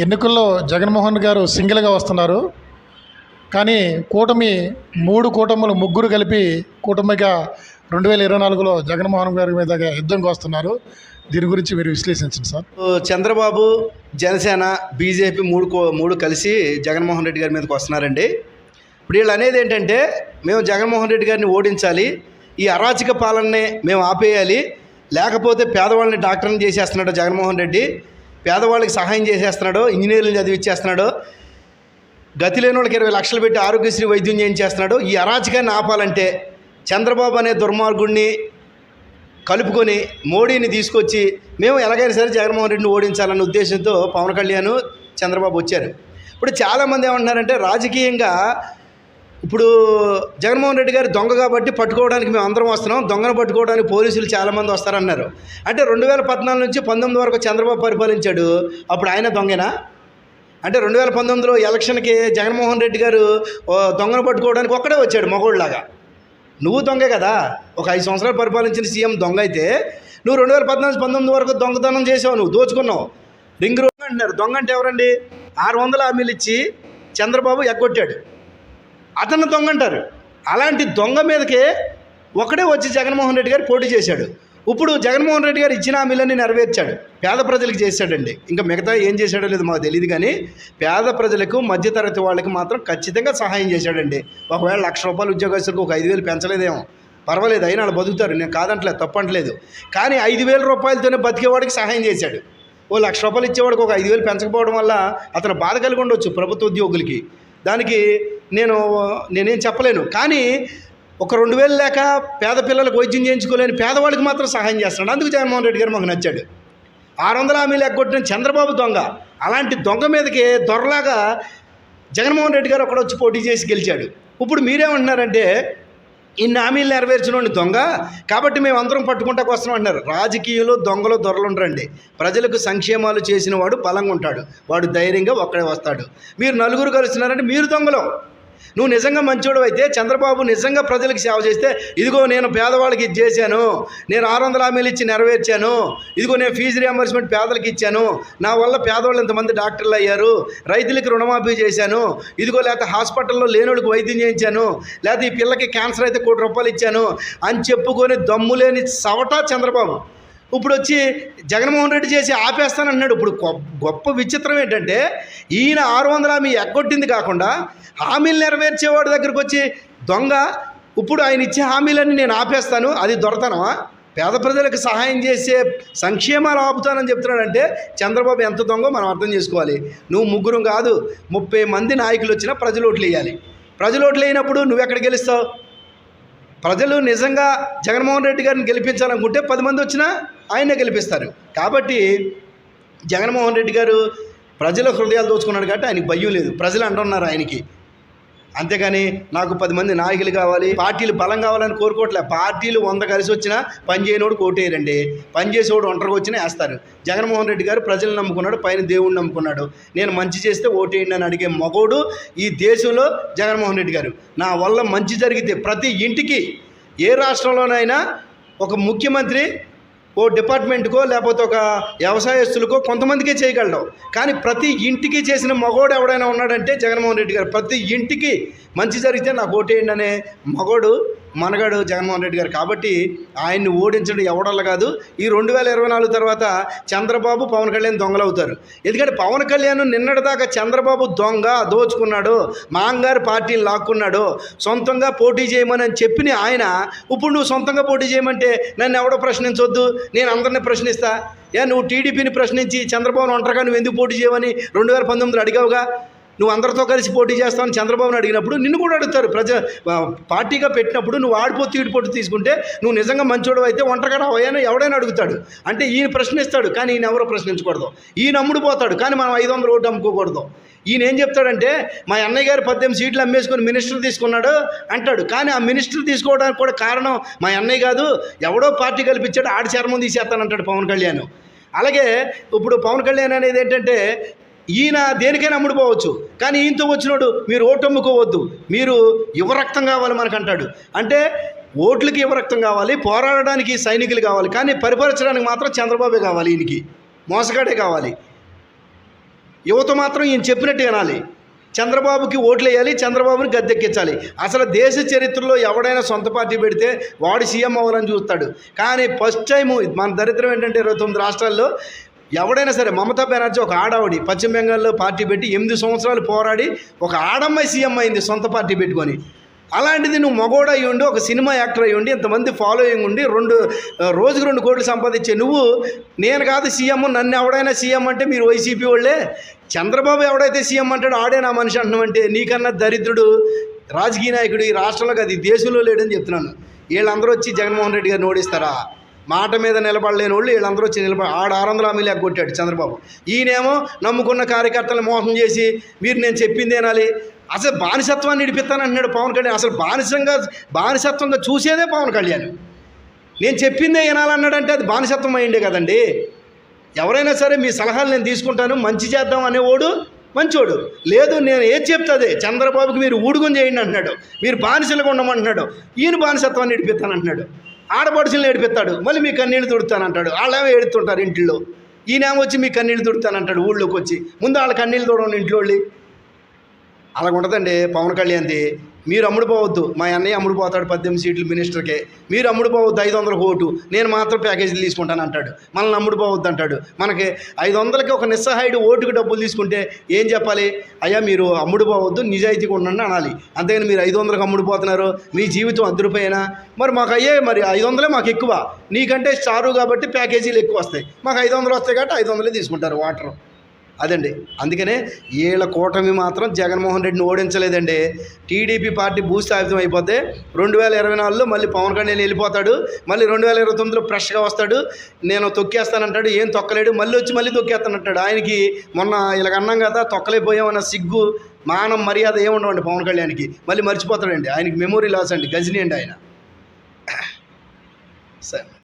ఎన్నికల్లో జగన్మోహన్ గారు సింగిల్గా వస్తున్నారు. కానీ కూటమి మూడు కూటములు ముగ్గురు కలిపి కూటమిగా రెండు వేల ఇరవై నాలుగులో జగన్మోహన్ గారి మీద యుద్ధంకి వస్తున్నారు. దీని గురించి మీరు విశ్లేషించండి సార్. చంద్రబాబు జనసేన బీజేపీ మూడు కో- మూడు కలిసి జగన్మోహన్ రెడ్డి గారి మీదకి వస్తున్నారండి. ఇప్పుడు వీళ్ళు అనేది ఏంటంటే మేము జగన్మోహన్ రెడ్డి గారిని ఓడించాలి ఈ అరాచక పాలనని మేము ఆపేయాలి లేకపోతే పేదవాళ్ళని డాక్టర్ని చేసేస్తున్నాడు జగన్మోహన్ రెడ్డి. పేదవాళ్ళకి సహాయం చేసేస్తున్నాడు ఇంజనీర్లు చదివిచ్చేస్తున్నాడు గతి లేని వాళ్ళకి ఇరవై లక్షలు పెట్టి ఆరోగ్యశ్రీ వైద్యం చేయించేస్తున్నాడు ఈ అరాచకాన్ని ఆపాలంటే చంద్రబాబు అనే దుర్మార్గుడిని కలుపుకొని మోడీని తీసుకొచ్చి మేము ఎలాగైనా సరే జగన్మోహన్ రెడ్డిని ఓడించాలన్న ఉద్దేశంతో పవన్ కళ్యాణ్ చంద్రబాబు వచ్చారు. ఇప్పుడు చాలామంది ఏమంటున్నారంటే రాజకీయంగా ఇప్పుడు జగన్మోహన్ రెడ్డి గారు దొంగ కాబట్టి పట్టుకోవడానికి మేము అందరం వస్తున్నాం. దొంగను పట్టుకోవడానికి పోలీసులు చాలామంది వస్తారన్నారు. అంటే రెండు వేల పద్నాలుగు నుంచి పంతొమ్మిది వరకు చంద్రబాబు పరిపాలించాడు. అప్పుడు ఆయన దొంగేనా? అంటే రెండు వేల పంతొమ్మిదిలో ఎలక్షన్కి జగన్మోహన్ రెడ్డి గారు ఓ దొంగను పట్టుకోవడానికి ఒక్కడే వచ్చాడు మగోళ్ళలాగా. నువ్వు దొంగే కదా. ఒక ఐదు సంవత్సరాలు పరిపాలించిన సీఎం దొంగ అయితే నువ్వు రెండు వేల పద్నాలుగు పంతొమ్మిది వరకు దొంగతనం చేసావు. నువ్వు దోచుకున్నావు. రింగ్ రోడ్ అంటున్నారు. దొంగ అంటే ఎవరండి? ఆరు వందల హామీలు ఇచ్చి చంద్రబాబు ఎగ్గొట్టాడు. అతను దొంగ అంటారు అలాంటి దొంగ మీదకే ఒకడే వచ్చి జగన్మోహన్ రెడ్డి గారు పోటీ చేశాడు. ఇప్పుడు జగన్మోహన్ రెడ్డి గారు ఇచ్చిన హామీలన్నీ నెరవేర్చాడు. పేద ప్రజలకు చేశాడండి. ఇంకా మిగతా ఏం చేశాడో లేదు మాకు తెలియదు కానీ పేద ప్రజలకు మధ్యతరగతి వాళ్ళకి మాత్రం ఖచ్చితంగా సహాయం చేశాడండి. ఒకవేళ లక్ష రూపాయలు ఉద్యోగస్తులకు ఒక ఐదు వేలు పెంచలేదేమో. పర్వాలేదు అయినా వాళ్ళు బతుకుతారు. నేను కాదంటలేదు తప్పంటలేదు. కానీ ఐదు వేల రూపాయలతోనే బతికేవాడికి సహాయం చేశాడు. ఓ లక్ష రూపాయలు ఇచ్చేవాడికి ఒక ఐదు వేలు పెంచకపోవడం వల్ల అతను బాధ కలిగి ఉండొచ్చు ప్రభుత్వ ఉద్యోగులకి. దానికి నేను నేనేం చెప్పలేను. కానీ ఒక రెండు వేలు లేక పేద పిల్లలకు వైద్యం చేయించుకోలేని పేదవాళ్ళకి మాత్రం సహాయం చేస్తున్నాడు. అందుకు జగన్మోహన్ రెడ్డి గారు మాకు నచ్చాడు. ఆరు వందల హామీలు ఎగ్గొట్టిన చంద్రబాబు దొంగ అలాంటి దొంగ మీదకి దొరలాగా జగన్మోహన్ రెడ్డి గారు ఒకడొచ్చి వచ్చి పోటీ చేసి గెలిచాడు. ఇప్పుడు మీరేమంటున్నారంటే ఇన్ని హామీలు నెరవేర్చిన దొంగ కాబట్టి మేము అందరం పట్టుకుంటాకు వస్తున్నాం అంటున్నారు. రాజకీయంలో దొంగలు దొరలుండరండి ప్రజలకు సంక్షేమాలు చేసిన వాడు బలంగా ఉంటాడు. వాడు ధైర్యంగా ఒక్కడే వస్తాడు. మీరు నలుగురు కలుస్తున్నారంటే మీరు దొంగలు. నువ్వు నిజంగా మంచోడు అయితే చంద్రబాబు నిజంగా ప్రజలకు సేవ చేస్తే ఇదిగో నేను పేదవాళ్ళకి ఇది చేశాను నేను ఆరు వందల హామీలు ఇచ్చి నెరవేర్చాను ఇదిగో నేను ఫీజు రియంబర్స్మెంట్ పేదలకు ఇచ్చాను నా వల్ల పేదవాళ్ళు ఇంతమంది డాక్టర్లు అయ్యారు రైతులకి రుణమాఫీ చేశాను ఇదిగో లేకపోతే హాస్పిటల్లో లేనోడికి వైద్యం చేయించాను లేకపోతే ఈ పిల్లకి క్యాన్సర్ అయితే కోటి రూపాయలు ఇచ్చాను అని చెప్పుకొని దమ్ము లేని సవటా చంద్రబాబు. ఇప్పుడు వచ్చి జగన్మోహన్ రెడ్డి చేసి ఆపేస్తానంటున్నాడు ఇప్పుడు గొప్ప గొప్ప విచిత్రం ఏంటంటే ఈయన ఆరు వందల మీ ఎగ్గొట్టింది కాకుండా హామీలు నెరవేర్చేవాడి దగ్గరికి వచ్చి దొంగ ఇప్పుడు ఆయన ఇచ్చే హామీలన్నీ నేను ఆపేస్తాను అది దొరతనమా? పేద ప్రజలకు సహాయం చేసే సంక్షేమాలు ఆపుతానని చెప్తున్నాడంటే చంద్రబాబు ఎంత దొంగో మనం అర్థం చేసుకోవాలి. నువ్వు ముగ్గురం కాదు ముప్పై మంది నాయకులు వచ్చినా ప్రజలు ఓట్లు వేయాలి. ప్రజలు ఓట్లు వేయినప్పుడు నువ్వు ఎక్కడ గెలుస్తావు? ప్రజలు నిజంగా జగన్మోహన్ రెడ్డి గారిని గెలిపించాలనుకుంటే పది మంది వచ్చినా ఆయనే గెలిపిస్తారు. కాబట్టి జగన్మోహన్ రెడ్డి గారు ప్రజల హృదయాలు దోచుకున్నాడు కాబట్టి ఆయనకి భయం లేదు. ప్రజలు అంటున్నారు ఆయనకి. అంతేగాని నాకు పది మంది నాయకులు కావాలి పార్టీలు బలం కావాలని కోరుకోవట్లే. పార్టీలు వంద కలిసి వచ్చినా పనిచేయనోడు కోటేయరండి పని చేసేవాడు ఒంటరిగా వచ్చినా వేస్తారు. జగన్మోహన్ రెడ్డి గారు ప్రజలు నమ్ముకున్నాడు పైన దేవుడిని నమ్ముకున్నాడు. నేను మంచి చేస్తే ఓటేయండి అని అడిగే మగోడు ఈ దేశంలో జగన్మోహన్ రెడ్డి గారు. నా వల్ల మంచి జరిగితే ప్రతి ఇంటికి ఏ రాష్ట్రంలోనైనా ఒక ముఖ్యమంత్రి ఓ డిపార్ట్మెంట్కో లేకపోతే ఒక వ్యవసాయస్తులకో కొంతమందికే చేయగలడు. కానీ ప్రతి ఇంటికి చేసిన మగోడు ఎవడైనా ఉన్నాడంటే జగన్మోహన్ రెడ్డి గారు. ప్రతి ఇంటికి మంచి జరిగితే నాకు ఓటేయండి అనే మగోడు మనగాడు జగన్మోహన్ రెడ్డి గారు. కాబట్టి ఆయన్ని ఓడించడం ఎవడల్ల కాదు ఈ రెండు వేల ఇరవై నాలుగు తర్వాత చంద్రబాబు పవన్ కళ్యాణ్ దొంగలు అవుతారు ఎందుకంటే పవన్ కళ్యాణ్ నిన్నటిదాకా చంద్రబాబు దొంగ దోచుకున్నాడు మాంగారు పార్టీని లాక్కున్నాడు సొంతంగా పోటీ చేయమని అని చెప్పిన ఆయన ఇప్పుడు నువ్వు సొంతంగా పోటీ చేయమంటే నన్ను ఎవడో ప్రశ్నించొద్దు నేను అందరిని ప్రశ్నిస్తా. ఏ నువ్వు టీడీపీని ప్రశ్నించి చంద్రబాబు ఒంటరిగా నువ్వు ఎందుకు పోటీ చేయమని రెండు వేల పంతొమ్మిదిలో అడిగావుగా? నువ్వు అందరితో కలిసి పోటీ చేస్తావని చంద్రబాబును అడిగినప్పుడు నిన్ను కూడా అడుగుతారు. ప్రజ పార్టీగా పెట్టినప్పుడు నువ్వు ఆడిపోతూ ఈడిపోతూ తీసుకుంటే నువ్వు నిజంగా మంచోడు అయితే ఒంటరిగా రావయ్యని ఎవడైనా అడుగుతాడు. అంటే ఈయన ప్రశ్నిస్తాడు కానీ ఈయన ఎవరో ప్రశ్నించకూడదు. ఈయన అమ్ముడు పోతాడు కానీ మనం ఐదు వందలు ఓటు అమ్ముకోకూడదు. ఈయన ఏం చెప్తాడంటే మా అన్నయ్య గారు పద్దెనిమిది సీట్లు అమ్మేసుకొని మినిస్టర్ తీసుకున్నాడు అంటాడు. కానీ ఆ మినిస్టర్ తీసుకోవడానికి కూడా కారణం మా అన్నయ్య కాదు ఎవడో పార్టీ కల్పించాడు ఆడి చర్మం తీసేస్తానంటాడు పవన్ కళ్యాణ్. అలాగే ఇప్పుడు పవన్ కళ్యాణ్ అనేది ఏంటంటే ఈయన దేనికైనా అమ్ముడుపోవచ్చు. కానీ ఈయనతో వచ్చినోడు మీరు ఓటు అమ్ముకోవద్దు. మీరు యువరక్తం కావాలి మనకు అంటాడు. అంటే ఓట్లకి యువరక్తం కావాలి పోరాడడానికి సైనికులు కావాలి కానీ పరిపరచడానికి మాత్రం చంద్రబాబే కావాలి ఈయనకి. మోసగాడే కావాలి. యువత మాత్రం ఈయన చెప్పినట్టు వినాలి. చంద్రబాబుకి ఓట్లు వేయాలి చంద్రబాబుని గద్దెక్కించాలి. అసలు దేశ చరిత్రలో ఎవడైనా సొంత పార్టీ పెడితే వాడు సీఎం అవ్వాలని చూస్తాడు. కానీ ఫస్ట్ టైము మన దరిద్రం ఏంటంటే ఇరవై తొమ్మిది రాష్ట్రాల్లో ఎవడైనా సరే మమతా బెనర్జీ ఒక ఆడావిడి పశ్చిమ బెంగాల్లో పార్టీ పెట్టి ఎనిమిది సంవత్సరాలు పోరాడి ఒక ఆడమ్మాయి సీఎం అయింది సొంత పార్టీ పెట్టుకొని. అలాంటిది నువ్వు మగోడ అయ్యి ఉండి ఒక సినిమా యాక్టర్ అయ్యి ఉండి ఇంతమంది ఫాలోయింగ్ ఉండి రెండు రోజుకు రెండు కోట్లు సంపాదించే నువ్వు నేను కాదు సీఎం నన్ను ఎవడైనా సీఎం అంటే మీరు వైసీపీ వాళ్ళే. చంద్రబాబు ఎవడైతే సీఎం అంటాడో ఆడే నా మనిషి అంటున్నామంటే నీకన్నా దరిద్రుడు రాజకీయ నాయకుడు ఈ రాష్ట్రంలో కాదు ఈ దేశంలో లేడని చెప్తున్నాను. వీళ్ళందరూ వచ్చి జగన్మోహన్ రెడ్డి గారిని ఓడిస్తారా? మాట మీద నిలబడలేని వాళ్ళు వీళ్ళందరూ వచ్చి నిలబడ ఆడ ఆరు వందల హామీలు కొట్టాడు చంద్రబాబు. ఈయనేమో నమ్ముకున్న కార్యకర్తలను మోసం చేసి మీరు నేను చెప్పింది ఏనాలి అసలు బానిసత్వాన్ని నిడిపిస్తానంటున్నాడు పవన్ కళ్యాణ్. అసలు బానిసంగా బానిసత్వంగా చూసేదే పవన్ కళ్యాణ్. నేను చెప్పిందే వినాలన్నాడంటే అది బానిసత్వం అయ్యిండే కదండి. ఎవరైనా సరే మీ సలహాలు నేను తీసుకుంటాను మంచి చేద్దాం అనేవాడు మంచోడు. లేదు నేను ఏది చెప్తాదే చంద్రబాబుకి మీరు ఊడుగుని చేయండి అంటున్నాడు. మీరు బానిసలుగా ఉండమంటున్నాడు. ఈయన బానిసత్వాన్ని ఏడిపిస్తాను అంటున్నాడు. ఆడపడుచులను ఏడిపిస్తాడు మళ్ళీ మీ కన్నీళ్ళు తుడుతానంటాడు. వాళ్ళేమో ఏడుతుంటారు ఇంట్లో ఈయనేమో వచ్చి మీ కన్నీళ్ళు తుడుతానంటాడు ఊళ్ళోకి వచ్చి. ముందు వాళ్ళ కన్నీళ్ళు తుడవండి ఇంట్లో వాళ్ళు అలా ఉండదండి పవన్ కళ్యాణ్ది. మీరు అమ్ముడు పోవద్దు మా అన్నయ్య అమ్ముడుపోతాడు పద్దెనిమిది సీట్లు మినిస్టర్కే. మీరు అమ్ముడు పోవద్దు ఐదు వందల ఓటు. నేను మాత్రం ప్యాకేజీలు తీసుకుంటాను అంటాడు. మనల్ని అమ్ముడు పోవద్దు అంటాడు. మనకి ఐదు వందలకి ఒక నిస్సహాయుడు ఓటుకి డబ్బులు తీసుకుంటే ఏం చెప్పాలి? అయ్యా మీరు అమ్ముడు పోవద్దు నిజాయితీగా ఉండండి అనాలి. అంతేగాని మీరు ఐదు వందలకు అమ్ముడుపోతున్నారు. మీ జీవితం అద్దరిపోయినా. మరి మాకు అయ్యే మరి ఐదు వందలే మాకు ఎక్కువ. నీకంటే స్టారు కాబట్టి ప్యాకేజీలు ఎక్కువ వస్తాయి. మాకు ఐదు వందలు వస్తాయి కాబట్టి ఐదు వందలే తీసుకుంటారు వాటర్. అదండి. అందుకనే వీళ్ళ కూటమి మాత్రం జగన్మోహన్ రెడ్డిని ఓడించలేదండి. టీడీపీ పార్టీ భూస్థాపితం అయిపోతే రెండు వేల ఇరవై నాలుగులో మళ్ళీ పవన్ కళ్యాణ్ వెళ్ళిపోతాడు. మళ్ళీ రెండు వేల ఇరవై తొమ్మిదిలో ఫ్రెష్గా వస్తాడు. నేను తొక్కేస్తానంటాడు. ఏం తొక్కలేడు. మళ్ళీ వచ్చి మళ్ళీ తొక్కేస్తానంటాడు. ఆయనకి మొన్న ఇలాగ అన్నాం కదా తొక్కలేకపోయామన్న సిగ్గు మానం మర్యాద ఏముండవండి పవన్ కళ్యాణ్కి. మళ్ళీ మర్చిపోతాడండి. ఆయనకి మెమొరీ లాస్ అండి. గజనీ అండి ఆయన. సరే.